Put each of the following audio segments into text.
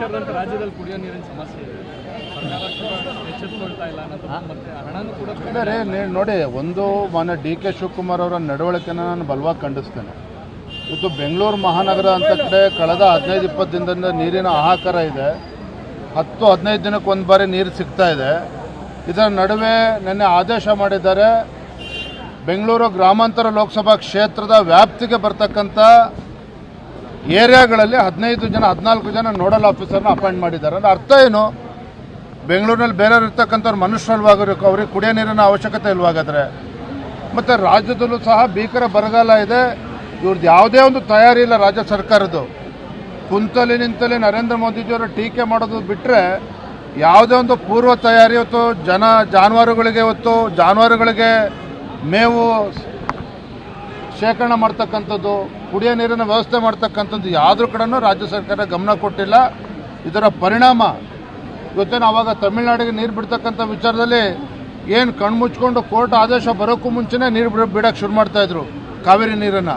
ಸೇರಿದಂತೆ ರಾಜ್ಯದಲ್ಲಿ ಕುಡಿಯೋ ನೀರಿನ ಸಮಸ್ಯೆ ಇದೆ. ಎಚ್ಚೆತ್ತುಕೊಳ್ತಾ ಇಲ್ಲ ಮತ್ತೆ ಹಣನೂ ಕೂಡ ನೋಡಿ ಒಂದು ಮಾನ್ಯ ಡಿ ಕೆ ಶಿವಕುಮಾರ್ ಅವರ ನಡವಳಿಕೆನ ನಾನು ಬಲವಾಗಿ ಖಂಡಿಸ್ತೇನೆ. ಇದು ಬೆಂಗಳೂರು ಮಹಾನಗರ ಅಂತ ಕಡೆ ಕಳೆದ ಹದಿನೈದು ಇಪ್ಪತ್ತು ದಿನದಿಂದ ನೀರಿನ ಆಹಾಕಾರ ಇದೆ. ಹತ್ತು ಹದಿನೈದು ದಿನಕ್ಕೆ ಒಂದು ಬಾರಿ ನೀರು ಸಿಗ್ತಾ ಇದೆ. ಇದರ ನಡುವೆ ನಿನ್ನೆ ಆದೇಶ ಮಾಡಿದ್ದಾರೆ ಬೆಂಗಳೂರು ಗ್ರಾಮಾಂತರ ಲೋಕಸಭಾ ಕ್ಷೇತ್ರದ ವ್ಯಾಪ್ತಿಗೆ ಬರ್ತಕ್ಕಂಥ ಏರಿಯಾಗಳಲ್ಲಿ ಹದಿನೈದು ಜನ, ಹದಿನಾಲ್ಕು ಜನ ನೋಡಲ್ ಆಫೀಸರ್ನ ಅಪಾಯಿಂಟ್ ಮಾಡಿದ್ದಾರೆ. ಅಂದ್ರೆ ಅರ್ಥ ಏನು? ಬೆಂಗಳೂರಿನಲ್ಲಿ ಬೇರೆಯವ್ರು ಇರ್ತಕ್ಕಂಥವ್ರು ಮನುಷ್ಯರಲ್ವಾಗಬೇಕು ಅವ್ರಿಗೆ ಕುಡಿಯೋ ನೀರಿನ ಅವಶ್ಯಕತೆ ಇಲ್ವಾಗಾದರೆ. ಮತ್ತು ರಾಜ್ಯದಲ್ಲೂ ಸಹ ಭೀಕರ ಬರಗಾಲ ಇದೆ. ಇವ್ರದ್ದು ಯಾವುದೇ ಒಂದು ತಯಾರಿ ಇಲ್ಲ ರಾಜ್ಯ ಸರ್ಕಾರದ್ದು. ಕುಂತಲಿ ನಿಂತಲಿ ನರೇಂದ್ರ ಮೋದಿಜಿಯವರು ಟೀಕೆ ಮಾಡೋದು ಬಿಟ್ಟರೆ ಯಾವುದೇ ಒಂದು ಪೂರ್ವ ತಯಾರಿ ಹೊತ್ತು ಜನ ಜಾನುವಾರುಗಳಿಗೆ ಹೊತ್ತು ಜಾನುವಾರುಗಳಿಗೆ ಮೇವು ಶೇಖರಣೆ ಮಾಡ್ತಕ್ಕಂಥದ್ದು, ಕುಡಿಯೋ ನೀರಿನ ವ್ಯವಸ್ಥೆ ಮಾಡ್ತಕ್ಕಂಥದ್ದು ಯಾವುದ್ರ ಕಡೆನೂ ರಾಜ್ಯ ಸರ್ಕಾರ ಗಮನ ಕೊಟ್ಟಿಲ್ಲ. ಇದರ ಪರಿಣಾಮ, ಇವತ್ತೇನು ಅವಾಗ ತಮಿಳುನಾಡಿಗೆ ನೀರು ಬಿಡ್ತಕ್ಕಂಥ ವಿಚಾರದಲ್ಲಿ ಏನು ಕಣ್ಮುಚ್ಕೊಂಡು ಕೋರ್ಟ್ ಆದೇಶ ಬರೋಕ್ಕೂ ಮುಂಚೆನೇ ನೀರು ಬಿಡ ಬಿಡೋಕ್ಕೆ ಶುರು ಮಾಡ್ತಾ ಇದ್ರು ಕಾವೇರಿ ನೀರನ್ನು.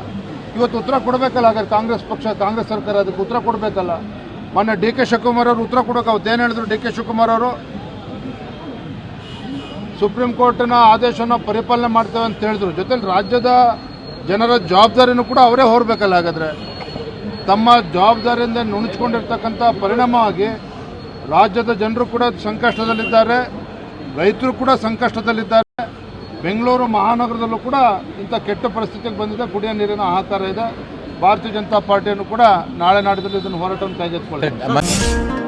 ಇವತ್ತು ಉತ್ತರ ಕೊಡಬೇಕಲ್ಲ, ಹಾಗಾದ್ರೆ ಕಾಂಗ್ರೆಸ್ ಪಕ್ಷ, ಕಾಂಗ್ರೆಸ್ ಸರ್ಕಾರ ಅದಕ್ಕೆ ಉತ್ತರ ಕೊಡಬೇಕಲ್ಲ? ಮೊನ್ನೆ ಡಿ ಕೆ ಶಿವಕುಮಾರ್ ಅವರು ಉತ್ತರ ಕೊಡೋಕೆ ಅವತ್ತು ಏನು ಹೇಳಿದ್ರು ಡಿ ಕೆ ಶಿವಕುಮಾರ್ ಅವರು? ಸುಪ್ರೀಂ ಕೋರ್ಟ್ನ ಆದೇಶನ ಪರಿಪಾಲನೆ ಮಾಡ್ತೇವೆ ಅಂತ ಹೇಳಿದ್ರು. ಜೊತೆಲಿ ರಾಜ್ಯದ ಜನರ ಜವಾಬ್ದಾರಿನೂ ಕೂಡ ಅವರೇ ಹೊರಬೇಕಲ್ಲ ಹಾಗಾದ್ರೆ? ತಮ್ಮ ಜವಾಬ್ದಾರಿಯಿಂದ ನುಣುಚ್ಕೊಂಡಿರ್ತಕ್ಕಂಥ ಪರಿಣಾಮವಾಗಿ ರಾಜ್ಯದ ಜನರು ಕೂಡ ಸಂಕಷ್ಟದಲ್ಲಿದ್ದಾರೆ, ರೈತರು ಕೂಡ ಸಂಕಷ್ಟದಲ್ಲಿದ್ದಾರೆ, ಬೆಂಗಳೂರು ಮಹಾನಗರದಲ್ಲೂ ಕೂಡ ಇಂಥ ಕೆಟ್ಟ ಪರಿಸ್ಥಿತಿಗೆ ಬಂದಿದೆ, ಕುಡಿಯೋ ನೀರಿನ ಆಹಾರ ಇದೆ. ಭಾರತೀಯ ಜನತಾ ಪಾರ್ಟಿಯನ್ನು ಕೂಡ ನಾಳೆ ನಾಡಿದಲ್ಲಿ ಇದನ್ನು ಹೋರಾಟವನ್ನು ಕೈಗೆತ್ತಿಕೊಳ್ಳಿ